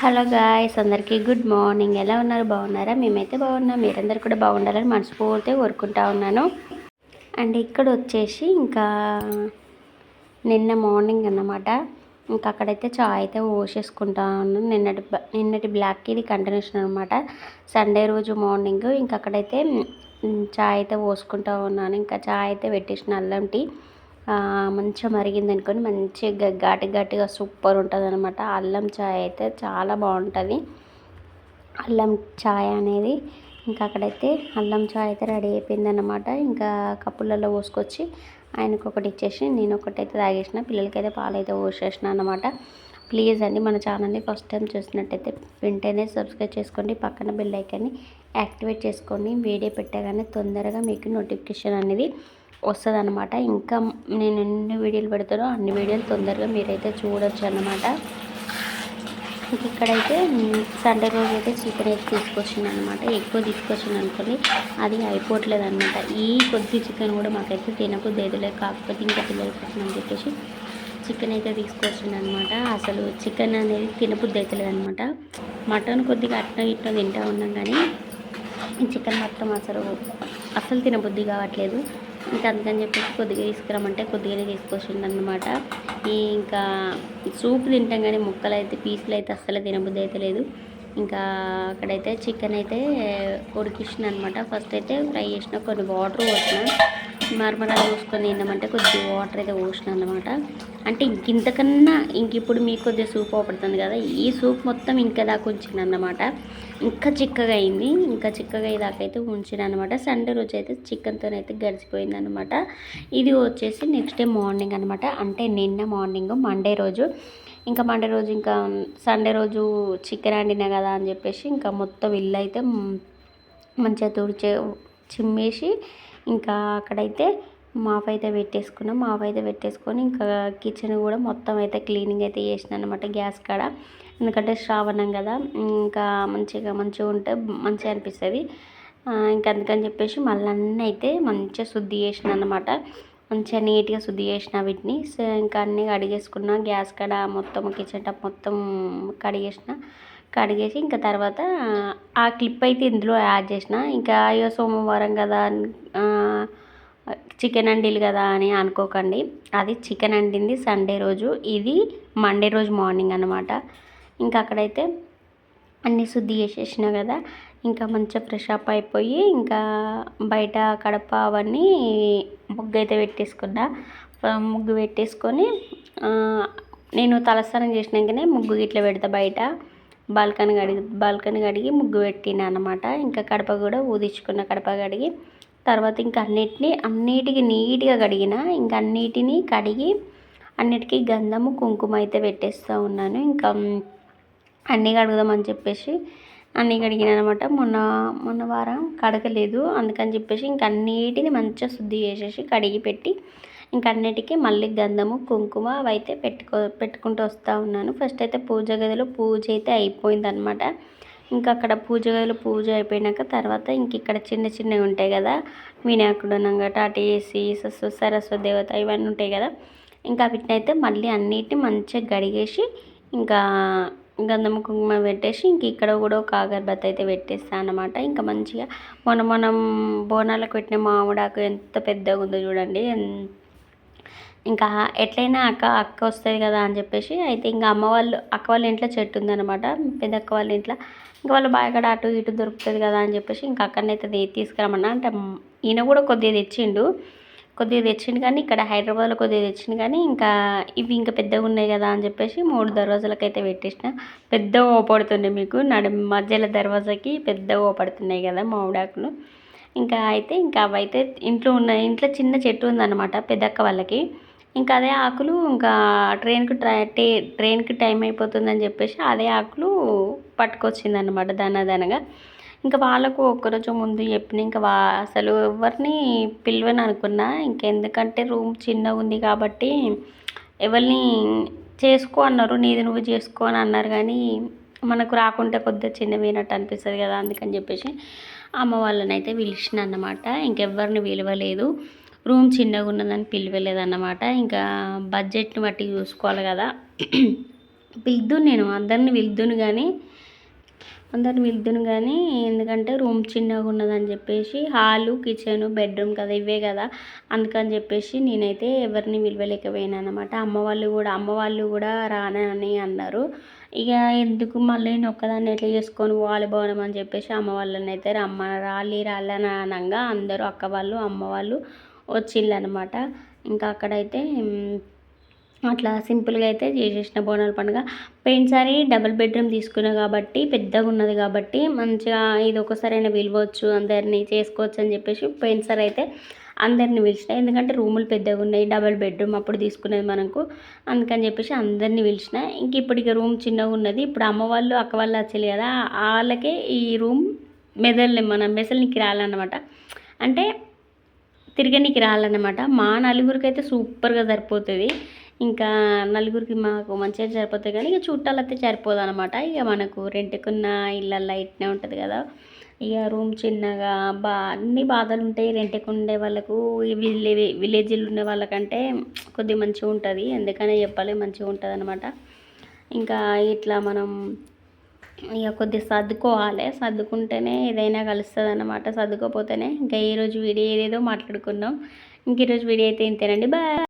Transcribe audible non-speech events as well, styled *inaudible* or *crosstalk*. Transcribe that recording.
Hello guys అందరికీ good morning. ఎలా ఉన్నారు? బాగున్నారా? మేమైతే బాగున్నాం. మీరందరూ కూడా బాగుండాలని మనస్ఫూర్తిగా కోరుకుంటా ఉన్నాను. అండ్ ఇక్కడ వచ్చేసి ఇంకా నిన్న మార్నింగ్ అన్నమాట. ఇంకా అక్కడైతే చాయ్ అయితే పోసేసుకుంటా ఉన్నాను నిన్నటి నిన్నటి బ్లాక్కి ఇది కంటిన్యూషన్ అనమాట సండే రోజు మార్నింగ్. ఇంకా అక్కడైతే మ్, చాయ్ అయితే పోసుకుంటా ఉన్నాను. ఇంకా చాయ్ అయితే పెట్టేసిన అల్లం టీ. మంచిగా మరిగింది అనుకోని మంచిగా ఘాటి ఘాటిగా సూపర్ ఉంటుంది అనమాట అల్లం చాయ్ అయితే చాలా బాగుంటుంది. అల్లం చాయ్ అనేది ఇంకా అక్కడైతే అల్లం చాయ్ అయితే రెడీ అయిపోయిందన్నమాట. ఇంకా కప్పులలో పోసుకొచ్చి ఆయనకు ఒకటి ఇచ్చేసి నేను ఒకటి అయితే తాగేసిన. పిల్లలకైతే పాలు అయితే పోసేసిన అనమాట ప్లీజ్ అండి మన ఛానల్ని ఫస్ట్ టైం చూసినట్టయితే వెంటనే సబ్స్క్రైబ్ చేసుకోండి పక్కన బెల్ ఐకాన్ని యాక్టివేట్ చేసుకోండి. వీడియో పెట్టగానే తొందరగా మీకు నోటిఫికేషన్ అనేది వస్తుంది అనమాట ఇంకా నేను ఎన్ని వీడియోలు పెడతానో అన్ని వీడియోలు తొందరగా మీరైతే చూడొచ్చు అనమాట ఇక్కడైతే సండే రోజు అయితే చికెన్ అయితే తీసుకొచ్చింది అనమాట ఎక్కువ తీసుకొచ్చింది అనుకోండి అది అయిపోవట్లేదు అనమాట ఈ కొద్ది చికెన్ కూడా మాకైతే తినకు లేదు. కాకపోతే ఇంకా పిల్లల కోసం అని చెప్పేసి చికెన్ అయితే తీసుకొచ్చింది అనమాట అసలు చికెన్ అనేది తినబుద్ధి అవుతలేదు అనమాట మటన్ కొద్దిగా అట్లా ఇట్లా తింటా ఉన్నాం కానీ చికెన్ మొత్తం అసలు అసలు తినబుద్ధి కావట్లేదు. ఇంకా అందుకని చెప్పేసి కొద్దిగా తీసుకురామంటే కొద్దిగానే తీసుకొచ్చిండు అనమాట ఈ ఇంకా సూప్ తింటాం కానీ ముక్కలు అయితే పీసులు అయితే అస్సలు తినబుద్ధి అయితే లేదు ఇంకా అక్కడైతే చికెన్ అయితే ఉడికిచ్చిన అనమాట ఫస్ట్ అయితే ఫ్రై చేసిన కొన్ని వాటర్ పోసిన. మార్మరాలు చూసుకొని తిన్నామంటే కొద్దిగా వాటర్ అయితే పోసిన అనమాట అంటే ఇంక ఇంతకన్నా ఇంక ఇప్పుడు మీకు కొద్దిగా సూప్ అవపడుతుంది కదా ఈ సూప్ మొత్తం ఇంకా దాకా ఉంచిన అన్నమాట. ఇంకా చిక్కగా అయింది. ఇంకా చిక్కగా ఇదాకైతే ఉంచిన అనమాట సండే రోజు అయితే చికెన్తో అయితే గడిచిపోయింది అనమాట ఇది వచ్చేసి నెక్స్ట్ డే మార్నింగ్ అనమాట అంటే నిన్న మార్నింగ్ మండే రోజు. ఇంకా మండే రోజు ఇంకా సండే రోజు చికెన్ వండినా కదా అని చెప్పేసి ఇంకా మొత్తం ఇల్లు అయితే మంచిగా తుడిచే చిమ్మేసి ఇంకా అక్కడైతే మాఫ్ అయితే పెట్టేసుకున్నాం. మాఫ్ అయితే పెట్టేసుకొని ఇంకా కిచెన్ కూడా మొత్తం అయితే క్లీనింగ్ అయితే చేసిన అనమాట గ్యాస్ కాడ. ఎందుకంటే శ్రావణం కదా ఇంకా మంచిగా మంచిగా ఉంటే మంచిగా అనిపిస్తుంది. ఇంకా అందుకని చెప్పేసి మళ్ళీ అన్నీ అయితే మంచిగా శుద్ధి చేసిన అనమాట మంచిగా నీట్గా శుద్ధి చేసిన వీటిని. సో ఇంకా అన్నీ కడిగేసుకున్నా గ్యాస్ కాడ మొత్తం కిచెన్ టప్ మొత్తం కడిగేసిన కడిగేసి ఇంకా తర్వాత ఆ క్లిప్ అయితే ఇందులో యాడ్ చేసిన. ఇంకా అయ్యో సోమవారం కదా చికెన్ వండిలు కదా అని అనుకోకండి. అది చికెన్ అండింది సండే రోజు. ఇది మండే రోజు మార్నింగ్ అనమాట ఇంకా అక్కడైతే అన్నీ శుద్ధి చేసేసిన కదా. ఇంకా మంచిగా ఫ్రెష్ అప్ అయిపోయి ఇంకా బయట కడప అవన్నీ ముగ్గు అయితే పెట్టేసుకున్నా. ముగ్గు పెట్టేసుకొని నేను తలస్నానం చేసినాకనే ముగ్గు ఇట్లా పెడతా బయట. బాల్కనీ కడిగి బాల్కనీ కడిగి ముగ్గు పెట్టిన అనమాట ఇంకా కడప కూడా ఊదించుకున్న కడప కడిగి. తర్వాత ఇంకా అన్నిటినీ అన్నిటికీ నీట్గా కడిగిన ఇంకా అన్నిటినీ కడిగి అన్నిటికీ గంధము కుంకుమ అయితే పెట్టేస్తూ ఉన్నాను. ఇంకా అన్నీ కడుగుదామని చెప్పేసి అన్నీ కడిగిన అనమాట. మొన్న మొన్న వారం కడగలేదు. అందుకని చెప్పేసి ఇంక అన్నిటిని మంచిగా శుద్ధి చేసేసి కడిగి పెట్టి ఇంక అన్నిటికీ మళ్ళీ గంధము కుంకుమ అవి అయితే పెట్టుకో పెట్టుకుంటూ వస్తూ ఉన్నాను. ఫస్ట్ అయితే పూజ గదిలో పూజ అయితే అయిపోయిందనమాట. ఇంకా అక్కడ పూజ గదిలో పూజ అయిపోయినాక తర్వాత ఇంక ఇక్కడ చిన్న చిన్నవి ఉంటాయి కదా. వినాయకుడు నంగట అటు వేసి సరస్వ సరస్వతి దేవత ఇవన్నీ ఉంటాయి కదా. ఇంకా వీటిని అయితే మళ్ళీ అన్నిటిని మంచిగా గడిగేసి ఇంకా గంధం కుంకుమ పెట్టేసి ఇంక ఇక్కడ కూడా ఒక అగరబత్తి అయితే పెట్టేస్తాను అనమాట ఇంకా మంచిగా మొన్న మనం బోనాలకు పెట్టిన మామిడాకు ఎంత పెద్దగా ఉందో చూడండి ఎంత ఇంకా ఎట్లయినా అక్క అక్క వస్తుంది కదా అని చెప్పేసి అయితే ఇంకా అమ్మ వాళ్ళు అక్క వాళ్ళ ఇంట్లో చెట్టు ఉందన్నమాట పెద్ద అక్క వాళ్ళ ఇంట్లో. ఇంకా వాళ్ళు బాగా అటు ఇటు దొరుకుతుంది కదా అని చెప్పేసి ఇంకా అక్కడనైతే దే- తీసుకురమ్మన్నా అంటే ఈయన కూడా కొద్దిగా తెచ్చిండు. కొద్దిగా తెచ్చిండు కానీ ఇక్కడ హైదరాబాద్లో కొద్దిగా తెచ్చిండు కానీ ఇంకా ఇవి ఇంకా పెద్దగా ఉన్నాయి కదా అని చెప్పేసి మూడు దర్వాజాలకు అయితే పెట్టేసిన. పెద్ద ఓపడుతుండే మీకు నడు మధ్యలో దర్వాజాకి పెద్ద ఓపడుతున్నాయి కదా మామిడాకులు. ఇంకా అయితే ఇంకా అవైతే ఇంట్లో ఉన్న ఇంట్లో చిన్న చెట్టు ఉందన్నమాట పెద్దక్క వాళ్ళకి. ఇంకా అదే ఆకులు ఇంకా ట్రైన్కి ట్రై టే ట్రైన్కి టైం అయిపోతుందని చెప్పేసి అదే ఆకులు పట్టుకొచ్చిందనమాట దనదనగా. ఇంకా వాళ్ళకు ఒక్కరోజు ముందు చెప్పిన ఇంకా వా అసలు ఎవరిని పిలవని అనుకున్నా ఇంకెందుకంటే రూమ్ చిన్నగా ఉంది కాబట్టి ఎవరిని చేసుకో అన్నారు నీది నువ్వు చేసుకో అని అన్నారు కానీ మనకు రాకుంటే కొద్దిగా చిన్నవినట్టు అనిపిస్తుంది కదా అందుకని చెప్పేసి అమ్మ వాళ్ళని అయితే పిలిచిన అన్నమాట. ఇంకెవ్వరిని పిలవలేదు. రూమ్ చిన్నగా ఉన్నదని పిలవలేదన్నమాట. ఇంకా బడ్జెట్ని బట్టి చూసుకోవాలి కదా. *clears throat* పిలుద్దును నేను అందరిని పిలుద్దును కానీ అందరిని పిలుద్దును కానీ ఎందుకంటే రూమ్ చిన్నగా ఉన్నదని చెప్పేసి హాలు కిచెన్ బెడ్రూమ్ కదా ఇవే కదా. అందుకని చెప్పేసి నేనైతే ఎవరిని విలువలేకపోయాను అనమాట అమ్మ వాళ్ళు కూడా అమ్మ వాళ్ళు కూడా రానని అన్నారు. ఇక ఎందుకు మళ్ళీ నేను ఒక్కదాన్ని ఎట్లా చేసుకొని పోవాలి భవనం అని చెప్పేసి అమ్మ వాళ్ళని అయితే రమ్మ రాలి రాళ్ళని అనగా అందరూ అక్క వాళ్ళు అమ్మ వాళ్ళు వచ్చిందనమాట ఇంకా అక్కడైతే అట్లా సింపుల్గా అయితే చేసేసిన బోనాల పండుగ. పోయినసారి డబుల్ బెడ్రూమ్ తీసుకున్నా కాబట్టి పెద్దగా ఉన్నది కాబట్టి మంచిగా ఇది ఒకసారైనా పిలవచ్చు అందరినీ చేసుకోవచ్చు అని చెప్పేసి పోయినసారి అయితే అందరిని పిలిచిన. ఎందుకంటే రూములు పెద్దగా ఉన్నాయి డబుల్ బెడ్రూమ్ అప్పుడు తీసుకునేది మనకు. అందుకని చెప్పేసి అందరినీ పిలిచిన. ఇంక ఇప్పుడు ఇక రూమ్ చిన్నగా ఉన్నది. ఇప్పుడు అమ్మ వాళ్ళు అక్క వాళ్ళు వచ్చేది కదా వాళ్ళకే ఈ రూమ్ మెదల్ని మన మెసల్నికి రాలన్నమాట. అంటే తిరగనికి రాలన్నమాట మా నలుగురికి అయితే సూపర్గా సరిపోతుంది. ఇంకా నలుగురికి మాకు మంచిగా సరిపోతుంది కానీ ఇక చుట్టాలైతే సరిపోదు అనమాట ఇక మనకు రెంట్కున్న ఇళ్ళల్లో ఇట్నే ఉంటుంది కదా. ఇక రూమ్ చిన్నగా బా అన్ని బాధలు ఉంటాయి. రెంట్కి ఉండే వాళ్ళకు విలే విలేజ్లో ఉండే వాళ్ళకంటే కొద్దిగా మంచిగా ఉంటుంది. ఎందుకనే చెప్పాలి మంచిగా ఉంటుంది అనమాట ఇంకా ఇట్లా మనం ఇక కొద్దిగా సర్దుకోవాలి. సర్దుకుంటేనే ఏదైనా కలుస్తుంది అనమాట సర్దుకోపోతేనే ఇంకా ఈరోజు వీడియో ఏదేదో మాట్లాడుకున్నాం ఇంక ఈరోజు వీడియో అయితే ఇంతేనండి. బాయ్.